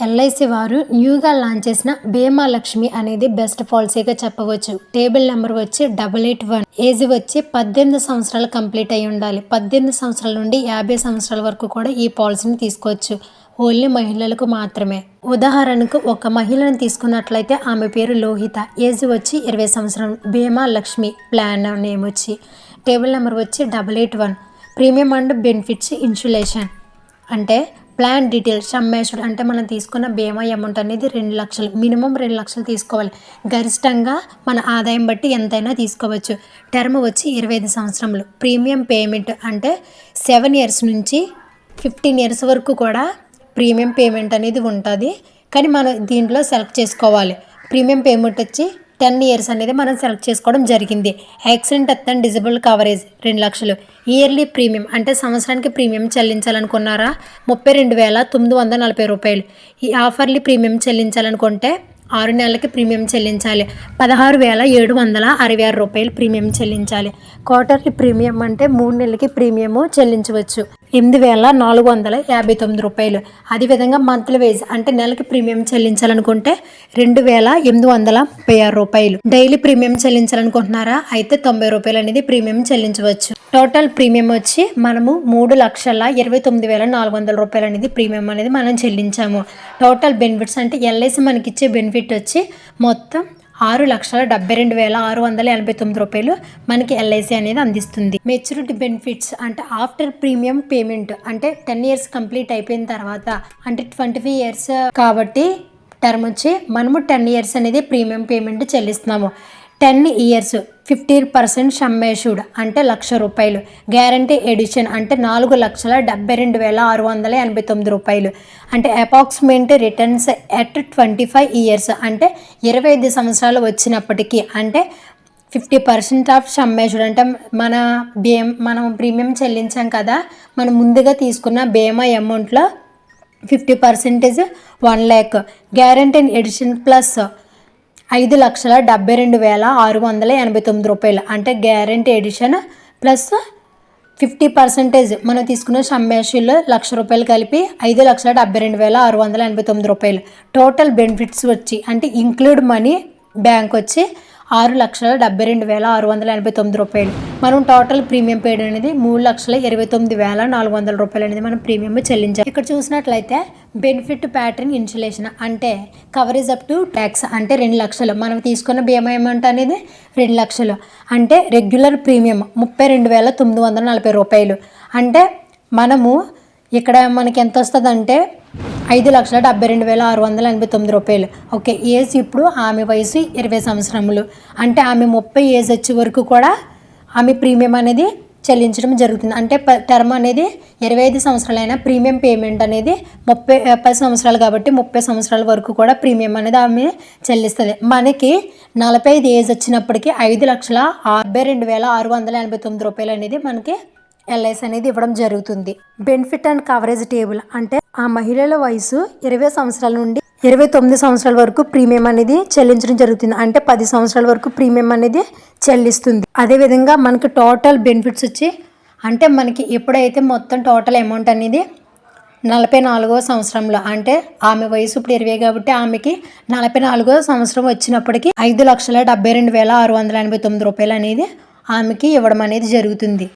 LIC వారు న్యూగా launch చేసిన భీమా లక్ష్మి అనేది బెస్ట్ పాలసీగా చెప్పవచ్చు. టేబుల్ నెంబర్ వచ్చి డబల్ ఎయిట్ వన్. ఏజ్ వచ్చి పద్దెనిమిది సంవత్సరాలు కంప్లీట్ అయి ఉండాలి. పద్దెనిమిది సంవత్సరాల నుండి యాభై సంవత్సరాల వరకు కూడా ఈ పాలసీని తీసుకోవచ్చు. ఓన్లీ మహిళలకు మాత్రమే. ఉదాహరణకు ఒక మహిళను తీసుకున్నట్లయితే ఆమె పేరు లోహిత. ఏజ్ వచ్చి ఇరవై సంవత్సరం. భీమా లక్ష్మి ప్లాన్ నేమ్ వచ్చి టేబుల్ నెంబర్ వచ్చి double eight one. Premium and benefits insulation. అంటే ప్లాన్ డీటెయిల్స్ అమ్మేసుడు అంటే మనం తీసుకున్న బీమా అమౌంట్ అనేది రెండు లక్షలు మినిమం రెండు లక్షలు తీసుకోవాలి. గరిష్టంగా మన ఆదాయం బట్టి ఎంతైనా తీసుకోవచ్చు. టర్మ్ వచ్చి ఇరవై ఐదు సంవత్సరములు. ప్రీమియం పేమెంట్ అంటే సెవెన్ ఇయర్స్ నుంచి ఫిఫ్టీన్ ఇయర్స్ వరకు కూడా ప్రీమియం పేమెంట్ అనేది ఉంటుంది. కానీ మనం దీంట్లో సెలెక్ట్ చేసుకోవాలి. ప్రీమియం పేమెంట్ వచ్చి టెన్ ఇయర్స్ అనేది మనం సెలెక్ట్ చేసుకోవడం జరిగింది. యాక్సిడెంట్ డెత్ డిజబుల్ కవరేజ్ రెండు లక్షలు. ఇయర్లీ ప్రీమియం అంటే సంవత్సరానికి ప్రీమియం చెల్లించాలనుకున్నారా? ముప్పై రెండు వేల తొమ్మిది వందల నలభై రూపాయలు. ఈ ఆఫర్లీ ప్రీమియం చెల్లించాలనుకుంటే ఆరు నెలలకి ప్రీమియం చెల్లించాలి. పదహారు వేల ఏడు వందల అరవై ఆరు రూపాయలు ప్రీమియం చెల్లించాలి. క్వార్టర్లీ ప్రీమియం అంటే మూడు నెలలకి ప్రీమియము చెల్లించవచ్చు. ఎనిమిది వేల నాలుగు వందల యాభై తొమ్మిది రూపాయలు. అదేవిధంగా మంత్లీ వేజ్ అంటే నెలకి ప్రీమియం చెల్లించాలనుకుంటే రెండు వేల ఎనిమిది వందల ముప్పై ఆరు రూపాయలు. డైలీ ప్రీమియం చెల్లించాలనుకుంటున్నారా? అయితే తొంభై రూపాయలు అనేది ప్రీమియం చెల్లించవచ్చు. టోటల్ ప్రీమియం వచ్చి మనము మూడు లక్షల ఇరవై తొమ్మిది వేల నాలుగు వందల రూపాయలు అనేది ప్రీమియం అనేది మనం చెల్లించాము. టోటల్ బెనిఫిట్స్ అంటే ఎల్ఐసి మనకిచ్చే బెనిఫిట్ వచ్చి మొత్తం ఆరు లక్షల డెబ్బై రెండు వేల ఆరు వందల ఎనభై తొమ్మిది రూపాయలు మనకి ఎల్ఐసి అనేది అందిస్తుంది. మెచ్యూరిటీ బెనిఫిట్స్ అంటే ఆఫ్టర్ ప్రీమియం పేమెంట్ అంటే టెన్ ఇయర్స్ కంప్లీట్ అయిపోయిన తర్వాత అంటే ట్వంటీ ఫైవ్ ఇయర్స్ కాబట్టి టర్మ్ వచ్చి మనము టెన్ ఇయర్స్ అనేది premium payment చెల్లిస్తున్నాము. Ten years fifteen percent sum assured అంటే లక్ష రూపాయలు. గ్యారంటీ ఎడిషన్ అంటే నాలుగు లక్షల డెబ్బై రెండు వేల ఆరు వందల ఎనభై తొమ్మిది రూపాయలు. అంటే approximate returns at twenty five years అంటే ఇరవై ఐదు సంవత్సరాలు వచ్చినప్పటికీ అంటే ఫిఫ్టీ పర్సెంట్ ఆఫ్ సమ్మేషుడ్ అంటే మన బీమ్ మనం ప్రీమియం చెల్లించాం కదా మనం ముందుగా తీసుకున్న బీమా అమౌంట్లో fifty percentage one lakh. Guarantee edition plus ఐదు లక్షల డెబ్బై రెండు వేల ఆరు వందల ఎనభై తొమ్మిది రూపాయలు. అంటే guarantee edition plus fifty percentage మనం తీసుకున్న సమ్మేషన్లో లక్ష రూపాయలు కలిపి ఐదు లక్షల డెబ్బై రెండు వేల ఆరు వందల ఎనభై తొమ్మిది రూపాయలు. టోటల్ బెనిఫిట్స్ వచ్చి అంటే ఇంక్లూడ్ మనీ బ్యాంక్ వచ్చి ఆరు లక్షల డెబ్బై రెండు వేల ఆరు వందల ఎనభై తొమ్మిది రూపాయలు. మనం టోటల్ ప్రీమియం పేడ్ అనేది మూడు లక్షల ఇరవై తొమ్మిది వేల నాలుగు వందల రూపాయలు అనేది మనం ప్రీమియం చెల్లించాలి. ఇక్కడ చూసినట్లయితే బెనిఫిట్ ప్యాటర్న్ ఇన్సులేషన్ అంటే కవరేజ్ అప్ టు ట్యాక్స్ అంటే రెండు లక్షలు. మనం తీసుకున్న బీమా అమౌంట్ అనేది రెండు లక్షలు. అంటే రెగ్యులర్ ప్రీమియం ముప్పై రెండు వేల తొమ్మిది వందల నలభై రూపాయలు. అంటే మనము ఇక్కడ మనకి ఎంత వస్తుందంటే ఐదు లక్షల డెబ్బై రెండు వేల ఆరు వందల ఎనభై తొమ్మిది రూపాయలు. ఓకే ఏజ్ ఇప్పుడు ఆమె వయసు ఇరవై సంవత్సరములు. అంటే ఆమె ముప్పై ఏజ్ వచ్చే వరకు కూడా ఆమె ప్రీమియం అనేది చెల్లించడం జరుగుతుంది. అంటే ప టర్మ్ అనేది ఇరవై ఐదు సంవత్సరాలైన ప్రీమియం పేమెంట్ అనేది ముప్పై పది సంవత్సరాలు కాబట్టి ముప్పై సంవత్సరాల వరకు కూడా ప్రీమియం అనేది ఆమె చెల్లిస్తుంది. మనకి నలభై ఐదు ఏజ్ వచ్చినప్పటికీ ఐదు లక్షల అరవై రెండు వేల ఆరు వందల ఎనభై తొమ్మిది రూపాయలు అనేది మనకి ఎల్ఐసి అనేది ఇవ్వడం జరుగుతుంది. బెనిఫిట్ అండ్ కవరేజ్ టేబుల్ అంటే ఆ మహిళల వయసు ఇరవై సంవత్సరాల నుండి ఇరవై తొమ్మిది సంవత్సరాల వరకు ప్రీమియం అనేది చెల్లించడం జరుగుతుంది. అంటే పది సంవత్సరాల వరకు ప్రీమియం అనేది చెల్లిస్తుంది. అదేవిధంగా మనకి టోటల్ బెనిఫిట్స్ వచ్చి అంటే మనకి ఎప్పుడైతే మొత్తం టోటల్ అమౌంట్ అనేది నలభై నాలుగో సంవత్సరంలో అంటే ఆమె వయసు ఇప్పుడు ఇరవై కాబట్టి ఆమెకి నలభై నాలుగో సంవత్సరం వచ్చినప్పటికీ ఐదు లక్షల డెబ్బై రెండు వేల ఆరు వందల ఎనభై తొమ్మిది రూపాయలు అనేది ఆమెకి ఇవ్వడం అనేది జరుగుతుంది.